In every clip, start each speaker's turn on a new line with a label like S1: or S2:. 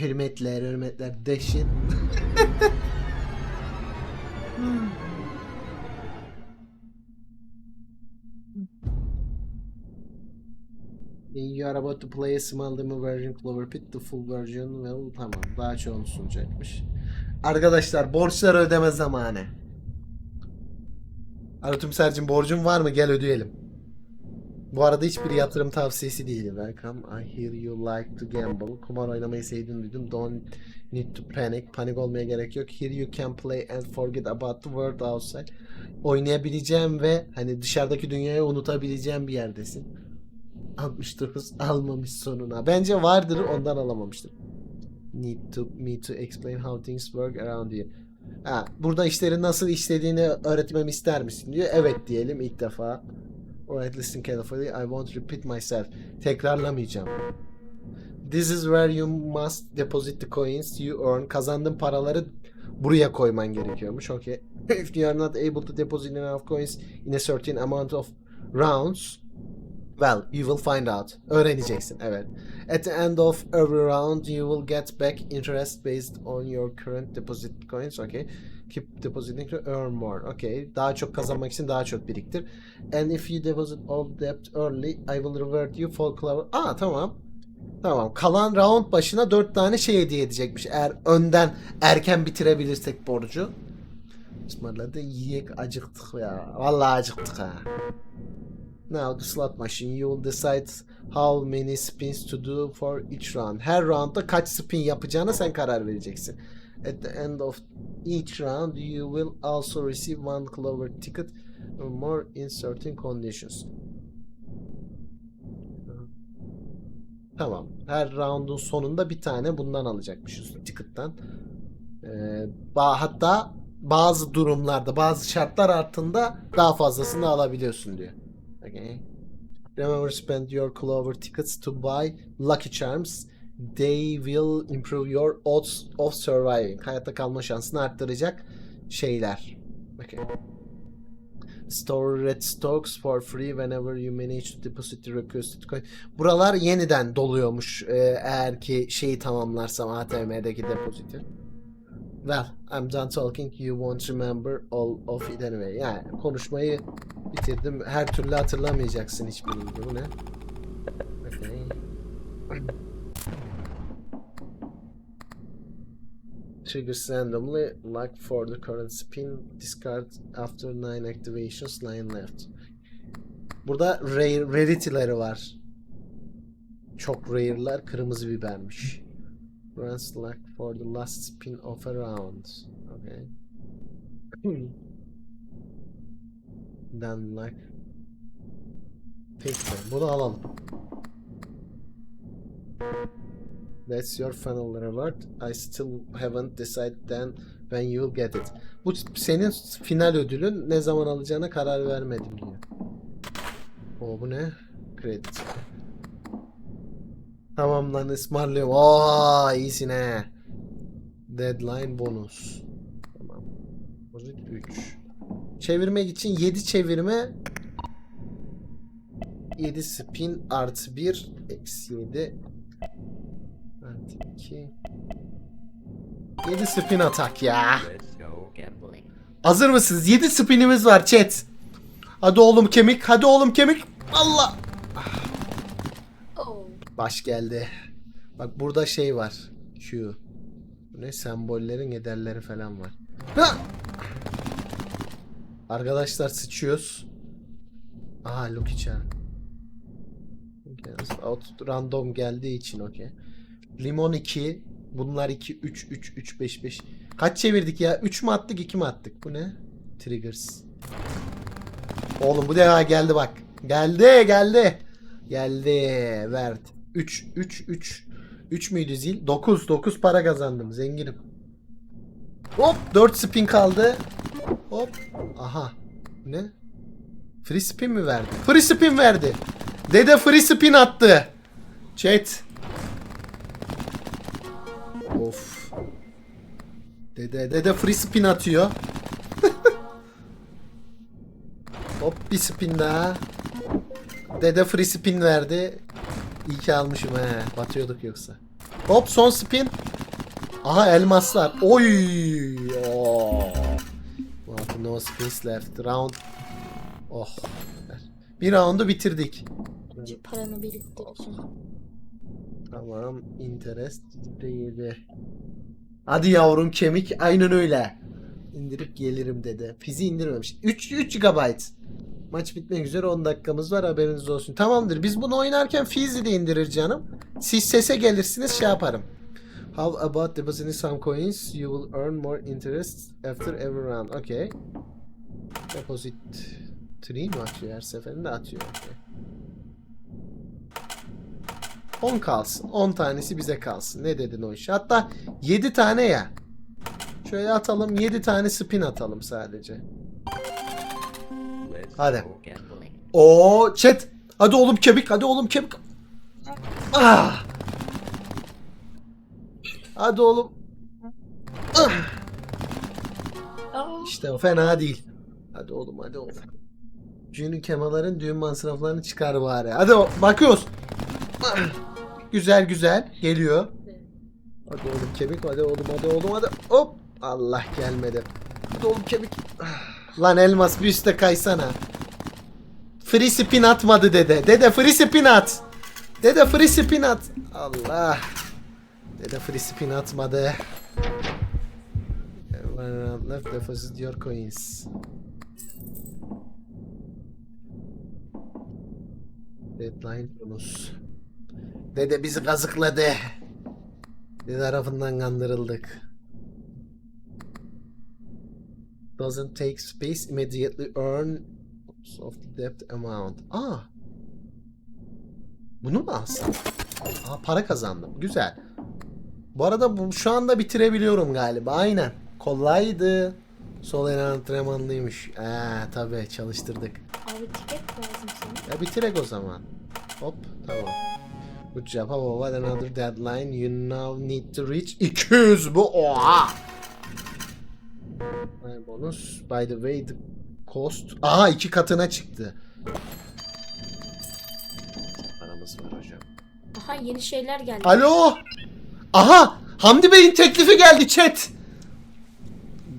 S1: Hürmetler, hürmetler. Deşin. You are about to play a small demo version Clover Pit. The full version well tamam. Daha çoğunu sunacakmış. Arkadaşlar borçları ödeme zamanı. Arutüm Sercim borcun var mı? Gel ödeyelim. Bu arada hiçbir yatırım tavsiyesi değil. Welcome. I hear you like to gamble. Kumar oynamayı sevdiğini duydum. Don't need to panic. Panik olmaya gerek yok. Here you can play and forget about the world outside. Oynayabileceğim ve hani dışarıdaki dünyayı unutabileceğim bir yerdesin. 69 almamış sonuna. Bence vardır ondan alamamıştır. Need to me to explain how things work around you. Ha, burada işlerin nasıl işlediğini öğretmemi ister misin diyor. Evet diyelim ilk defa. Alright listen carefully. I won't repeat myself. Tekrarlamayacağım. This is where you must deposit the coins you earn. Kazandığın paraları buraya koyman gerekiyormuş. Okay. If you are not able to deposit enough coins in a certain amount of rounds, well, you will find out. Öğreneceksin, evet. At the end of every round, you will get back interest based on your current deposit coins. Okay. Keep depositing to earn more. Okay. Daha çok kazanmak için daha çok biriktir. And if you deposit all debt early, I will reward you for clever. Aa tamam. Tamam. Kalan round başına 4 tane şey hediye edecekmiş. Eğer önden erken bitirebilirsek borcu. Ismarladı yiyek acıktık ya. Vallahi acıktık ha. Now the slot machine you will decide how many spins to do for each round. Her roundda kaç spin yapacağına sen karar vereceksin. At the end of each round you will also receive one clover ticket or more in certain conditions. Tamam. Her roundun sonunda bir tane bundan alacakmışız ticket'tan. Ee, hatta bazı durumlarda, bazı şartlar altında daha fazlasını alabiliyorsun diyor. Okay. Remember spend your clover tickets to buy lucky charms. They will improve your odds of surviving. Hayatta kalma şansını arttıracak şeyler. Okay. Store red stocks for free whenever you manage to deposit the requested coin. Buralar yeniden doluyormuş e, eğer ki şeyi tamamlarsam ATM'deki depoziti. Well, I'm done talking. You won't remember all of it anyway. Yani konuşmayı bitirdim. Her türlü hatırlamayacaksın hiçbirini. Bu ne? Triggers randomly, like for the current spin, discard after 9 activations, 9 left. Burada rare, rarity'leri var. Çok rare'lar kırmızı bibermiş. Runs luck for the last spin of a round. Okay. Then like Peki bunu alalım. That's your final reward. I still haven't decided then when you'll get it. Bu senin final ödülün ne zaman alacağına karar vermedim diyor. O bu ne? Kredi. Tamam lan ısmarlıyorum. Aa iyisin he. Deadline bonus. Tamam. Deposit 3. Çevirmek için 7 çevirme 7 spin artı 1 eksi 7 artı 2 7 spin atak ya. Hazır mısınız? 7 spinimiz var chat. Hadi oğlum kemik. Hadi oğlum kemik. Allah. Baş geldi. Bak burada şey var. Q. Bu ne? Sembollerin ederleri falan var. Ha! Arkadaşlar sıçıyoruz. Aha Lucky Charm. Out random geldiği için okey. Limon 2. Bunlar 2, 3, 3, 3, 5, 5. Kaç çevirdik ya? 3 mü attık 2 mi attık? Bu ne? Triggers. Oğlum bu defa geldi bak. Geldi geldi. Geldi. Verdi. 3 3 3 3 müydü zil? 9 9 para kazandım. Zenginim. Hop 4 spin kaldı. Hop. Aha. Ne? Free spin mi verdi? Free spin verdi. Dede free spin attı. Chat. Of. Dede dede free spin atıyor. Hop bir spin daha. Dede free spin verdi. İyi ki almışım he. Batıyorduk yoksa. Hop son spin. Aha elmaslar. Oy. Oh. No space left. Round. Oh. Bir roundu bitirdik.
S2: Paranı biriktireceğim.
S1: Tamam. Interest değeri. Hadi yavrum kemik. Aynen öyle. İndirip gelirim dedi. Fizi indirmemiş. 3, 3 GB. Maç bitmek üzere 10 dakikamız var haberiniz olsun. Tamamdır. Biz bunu oynarken Fizi de indirir canım. Siz sese gelirsiniz şey yaparım. How about depositing some coins? You will earn more interest after every round. Okay. Deposit 3 mi atıyor her seferinde atıyor. Okay. 10 kalsın. 10 tanesi bize kalsın. Ne dedin o işe? Hatta 7 tane ya. Şöyle atalım. 7 tane spin atalım sadece. Hadi. Oo chat. Hadi oğlum kemik. Hadi oğlum kemik. Ah. Hadi oğlum. Ah. İşte o fena değil. Hadi oğlum hadi oğlum. Jünü Kemal'ların düğün masraflarını çıkar bari. Hadi o- bakıyoruz. Ah. Güzel güzel geliyor. Hadi oğlum kemik hadi oğlum hadi oğlum hadi. Hop. Allah gelmedi. Hadi oğlum kemik. Lan elmas bir üste kaysana. Free spin atmadı dede. Dede free spin at. Dede free spin at. Allah. Dede free spin atmadı. One round left deposit your coins. Deadline bonus. Dede bizi kazıkladı. Bir tarafından kandırıldık. Doesn't take space immediately earn of the debt amount. Aa. Bunu mu alsam? Aa para kazandım. Güzel. Bu arada bu, şu anda bitirebiliyorum galiba. Aynen. Kolaydı. Sol el antrenmanlıymış. Ee tabi çalıştırdık.
S2: Abi tiket lazım sana.
S1: Ya bitirek o zaman. Hop tamam. Good job. How about another deadline? You now need to reach 200 bu. Oha! My bonus. By the way the cost. Aha iki katına çıktı. Paramız var hocam.
S2: Aha yeni şeyler geldi.
S1: Alo! Aha! Hamdi Bey'in teklifi geldi chat.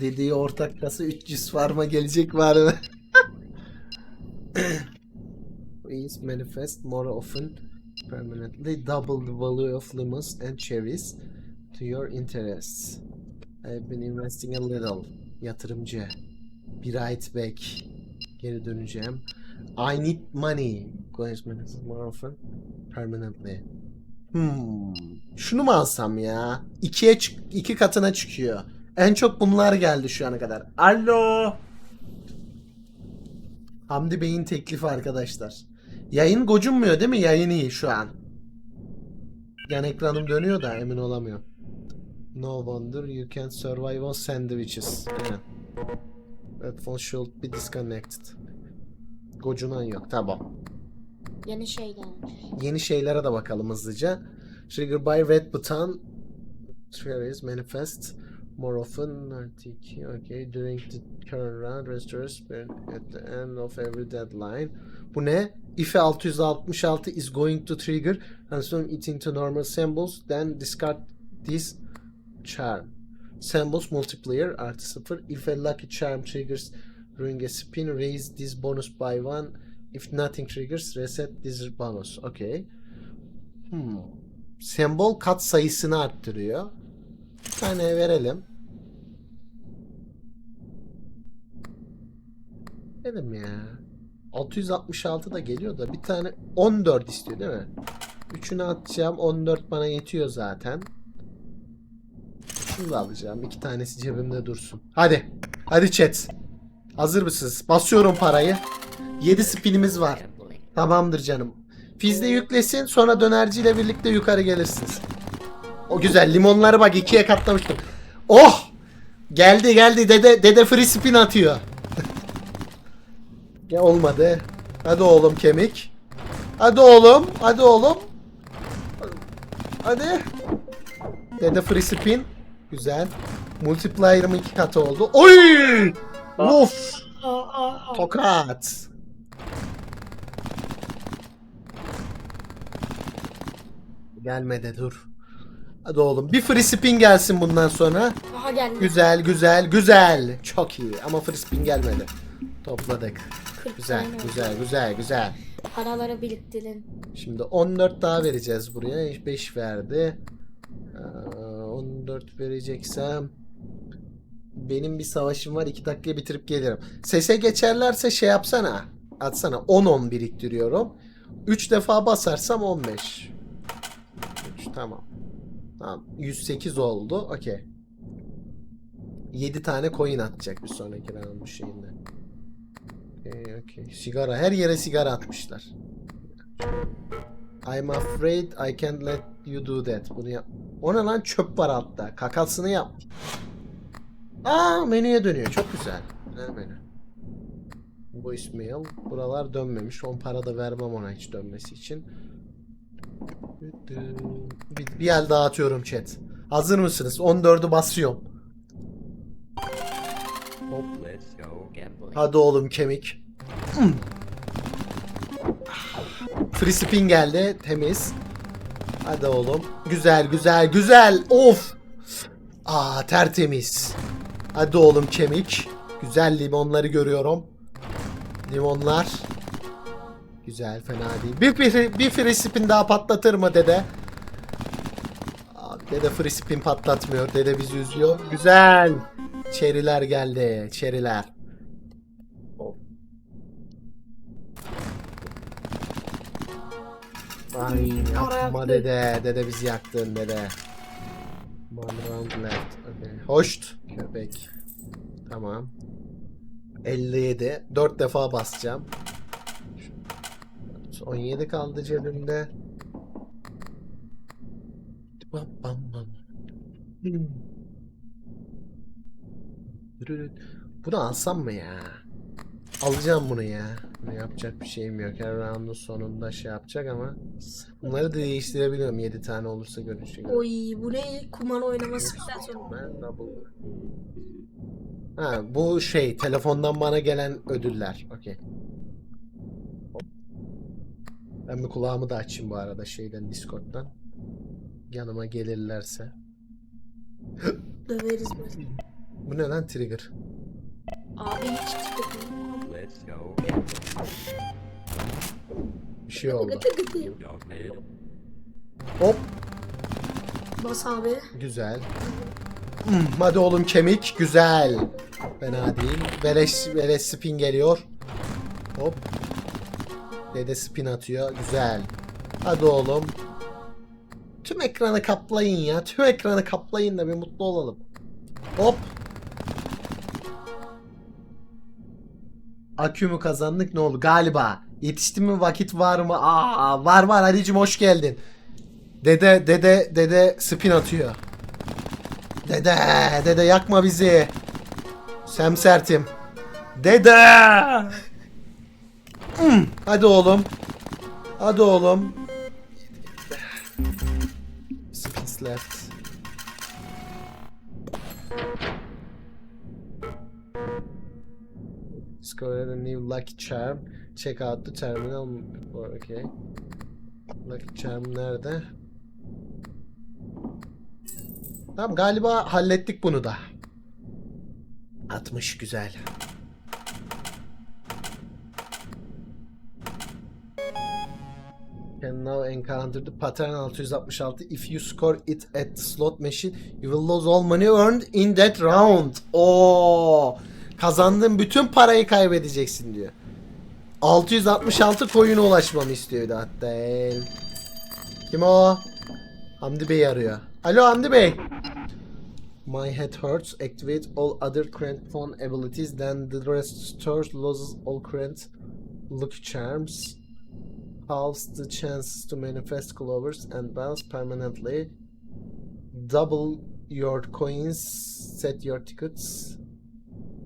S1: Dediği ortak kası 300 farma gelecek var mı? Please manifest more often permanently double the value of lemons and cherries to your interests. I've been investing a little. Yatırımcı. Bir right back. Geri döneceğim. I need money. Manifest more often permanently. Hmm. Şunu mu alsam ya? İkiye çık iki katına çıkıyor. En çok bunlar geldi şu ana kadar. Alo. Hamdi Bey'in teklifi arkadaşlar. Yayın gocunmuyor değil mi? Yayın iyi şu an. Yan ekranım dönüyor da emin olamıyorum. No wonder you can survive on sandwiches. Aynen. That phone should be disconnected. Gocunan yok. Tamam.
S2: Yeni şey gelmiş.
S1: Yeni şeylere de bakalım hızlıca. Trigger by red button. Trigger manifest more often. RTK. Okay. During the current round, restore spirit at the end of every deadline. Bu ne? If 666 is going to trigger, transform it into normal symbols, then discard this charm. Symbols multiplier artı 0. If a lucky charm triggers during a spin, raise this bonus by one. If nothing triggers, reset this bonus. Okay. Hmm. Sembol kat sayısını arttırıyor. Bir tane verelim. Dedim ya. 666 da geliyor da bir tane 14 istiyor değil mi? Üçünü atacağım. 14 bana yetiyor zaten. Şunu da alacağım. İki tanesi cebimde dursun. Hadi. Hadi chat. Hazır mısınız? Basıyorum parayı. 7 spinimiz var. Tamamdır canım. Fizde yüklesin sonra dönerciyle birlikte yukarı gelirsiniz. O güzel limonları bak ikiye katlamıştım. Oh! Geldi geldi dede dede free spin atıyor. Ya olmadı. Hadi oğlum kemik. Hadi oğlum. Hadi oğlum. Hadi. Dede free spin. Güzel. Multiplier'ım iki katı oldu. Oy! Of! Tokat. Gelmedi dur. Hadi oğlum bir free spin gelsin bundan sonra.
S2: Aha geldi.
S1: Güzel güzel güzel. Çok iyi ama free spin gelmedi. Topladık.
S2: 40
S1: Güzel
S2: tane
S1: güzel güzel güzel.
S2: Paraları biriktirin.
S1: Şimdi 14 daha vereceğiz buraya. 5 verdi. Ee, 14 vereceksem benim bir savaşım var. 2 dakikaya bitirip gelirim. Sese geçerlerse şey yapsana. Atsana. 10-10 biriktiriyorum. 3 defa basarsam 15. 3 tamam. Tamam. 108 oldu. Okey. 7 tane coin atacak bir sonraki round şeyinde. Okey, okey. Sigara. Her yere sigara atmışlar. I'm afraid I can't let you do that. Bunu yap. O ne lan çöp var altta. Kakasını yap. Aa menüye dönüyor. Çok güzel. Güzel menü. Voicemail. Buralar dönmemiş. 10 para da vermem ona hiç dönmesi için. Bir, bir el daha atıyorum chat. Hazır mısınız? 14'ü basıyorum. Hadi oğlum kemik. Free spin geldi. Temiz. Hadi oğlum. Güzel güzel güzel. Of. Aa tertemiz. Hadi oğlum kemik. Güzel limonları görüyorum. Limonlar. Güzel fena değil. Bir, bir, bir free spin daha patlatır mı dede? Dede free spin patlatmıyor. Dede bizi üzüyor. Güzel. Çeriler geldi. Çeriler. Ay yapma dede. Dede bizi yaktın dede. One round left. Okay. Hoşt. Köpek. Tamam. 57. 4 defa basacağım. 17 kaldı cebimde. Bam bam bam. Hmm. Bunu alsam mı ya? Alacağım bunu ya. Yapacak bir şeyim yok. Her roundun sonunda şey yapacak ama bunları da değiştirebiliyorum. 7 tane olursa görüşe göre.
S3: Oy bu ne? Kumar oynaması güzel sonra.
S1: Ha bu şey telefondan bana gelen ödüller. Okey. Ben bir kulağımı da açayım bu arada şeyden Discord'dan. Yanıma gelirlerse.
S3: Döveriz böyle.
S1: Bu ne lan trigger?
S2: Abi hiç
S4: go.
S1: Bir şey oldu.
S3: Gıtı gıtı.
S1: Hop
S3: Bas abi.
S1: güzel. Hmm, hadi oğlum kemik güzel. Fena değil. Beleş, beleş spin geliyor. Hop. Dede spin atıyor. Güzel. Hadi oğlum. Tüm ekranı kaplayın ya. Tüm ekranı kaplayın da bir mutlu olalım. Hop. Akü mü kazandık ne oldu? Galiba. Yetişti mi vakit var mı? Aa var var Ali'cim hoş geldin. Dede dede dede spin atıyor. Dede dede yakma bizi. Semsertim. Dede. Hmm, Hadi oğlum. Hadi oğlum. Spins left. Discover a new lucky charm. Check out the terminal. Okay. Lucky charm nerede? Tamam galiba hallettik bunu da. 60 güzel. Can now encounter the pattern 666. If you score it at slot machine, you will lose all money earned in that round. Oo! Kazandığın bütün parayı kaybedeceksin diyor. 666 coin'e ulaşmamı istiyordu hatta. Kim o? Hamdi Bey arıyor. Alo Hamdi Bey. My head hurts. Activate all other current phone abilities. Then the restores loses all current lucky charms. Halves the chances to manifest clovers and bells permanently. Double your coins. Set your tickets.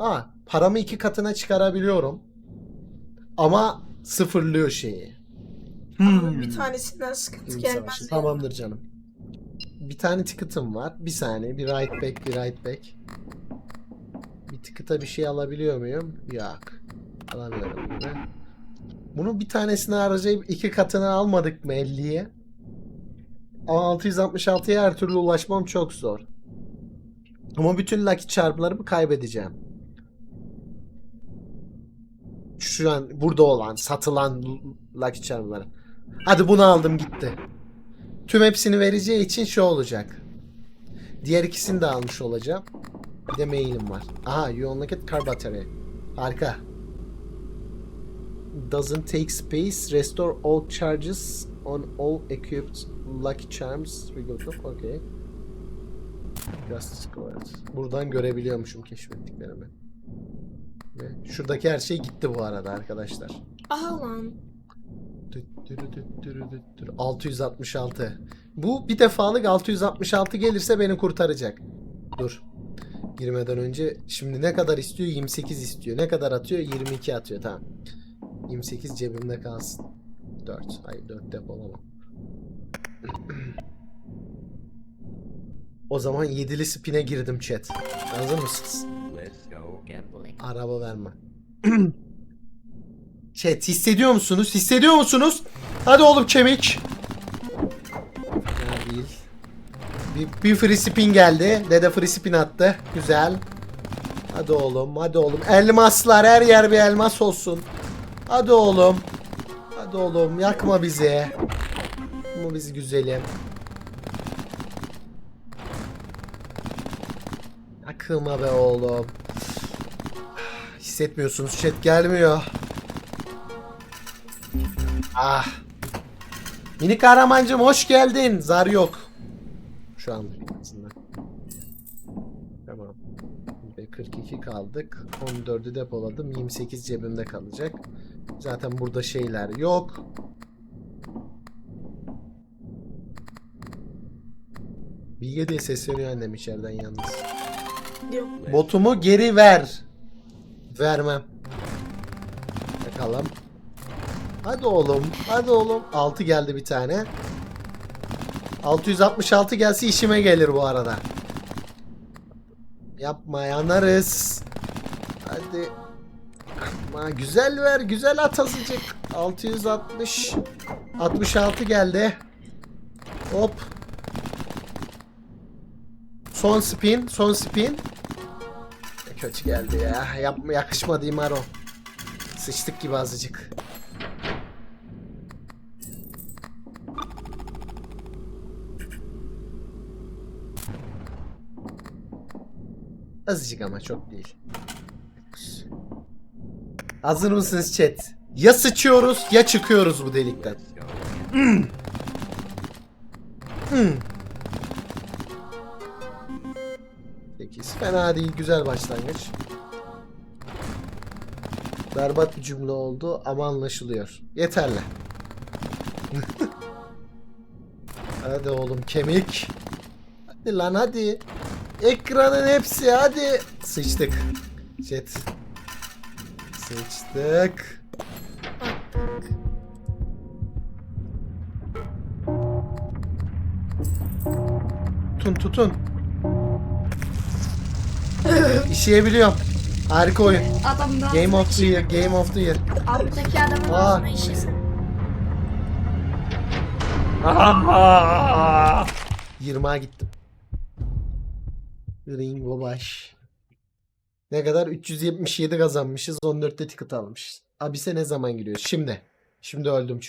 S1: Ha, paramı iki katına çıkarabiliyorum. Ama sıfırlıyor şeyi.
S3: Ama bir tanesinden sıkıntı gelmez.
S1: savaşı. Tamamdır canım. Bir tane ticket'ım var. Bir saniye. Bir right back, bir right back. Bir ticket'a bir şey alabiliyor muyum? Yok. Alamıyorum gibi. Bunun bir tanesini harcayıp iki katını almadık mı 50'ye? 666'ya her türlü ulaşmam çok zor. Ama bütün Lucky Charm'larımı kaybedeceğim. Şu an burada olan, satılan Lucky Charm'ları. Hadi bunu aldım gitti. Tüm hepsini vereceği için şu olacak. Diğer ikisini de almış olacağım. Bir de mailim var. Aha, you only get car battery. Harika. Doesn't take space. Restore all charges on all equipped lucky charms. We go to okay. Justice Squad. Buradan görebiliyormuşum keşfettiklerimi. Şuradaki her şey gitti bu arada arkadaşlar.
S3: Aha lan.
S1: Düt dürü düt dürü düt dürü. 666. Bu bir defalık 666 gelirse beni kurtaracak. Dur. Girmeden önce şimdi ne kadar istiyor? 28 istiyor. Ne kadar atıyor? 22 atıyor. Tamam. 28 cebimde kalsın. 4. Hayır 4 depolamam. o zaman 7'li spin'e girdim chat. Hazır mısınız? Araba verme. Chat hissediyor musunuz? Hissediyor musunuz? Hadi oğlum kemik. Değil. Bir, bir free spin geldi. Dede free spin attı. Güzel. Hadi oğlum, hadi oğlum. Elmaslar her yer bir elmas olsun. Hadi oğlum. Hadi oğlum yakma bizi. Yakma bizi güzelim. Yakma be oğlum. Hissetmiyorsunuz chat gelmiyor. Ah. Mini kahramancım hoş geldin. Zar yok. Şu an azından. Tamam. Ve 42 kaldık. 14'ü depoladım. 28 cebimde kalacak. Zaten burada şeyler yok. Bilge diye sesleniyor annem içeriden yalnız.
S3: Yok.
S1: Botumu geri ver. Vermem. Bakalım. Hadi oğlum. Hadi oğlum. 6 geldi bir tane. 666 gelse işime gelir bu arada. Yapma yanarız. Hadi. Yapma. Güzel ver. Güzel at azıcık. 660. 66 geldi. Hop. Son spin. Son spin. Kötü geldi ya. Yapma yakışmadı İmaro. Sıçtık gibi azıcık. Azıcık ama çok değil. Hazır mısınız chat? Ya sıçıyoruz ya çıkıyoruz bu delikten.
S4: Gambling.
S1: Hmm. 8 fena değil güzel başlangıç. Berbat bir cümle oldu ama anlaşılıyor. Yeterli. hadi oğlum kemik. Hadi lan hadi. Ekranın hepsi hadi. Sıçtık. Chat. Sıçtık. Tutun tutun. İşeyebiliyorum. Harika oyun.
S2: Adam da
S1: Game of the year, game of the year.
S2: Alttaki adamın
S1: Aa.
S2: ağzına işesin.
S1: 20'a gittim. Ringo baş. Ne kadar? 377 kazanmışız. 14'te ticket almışız. Abise ne zaman giriyoruz? Şimdi. Şimdi öldüm çünkü.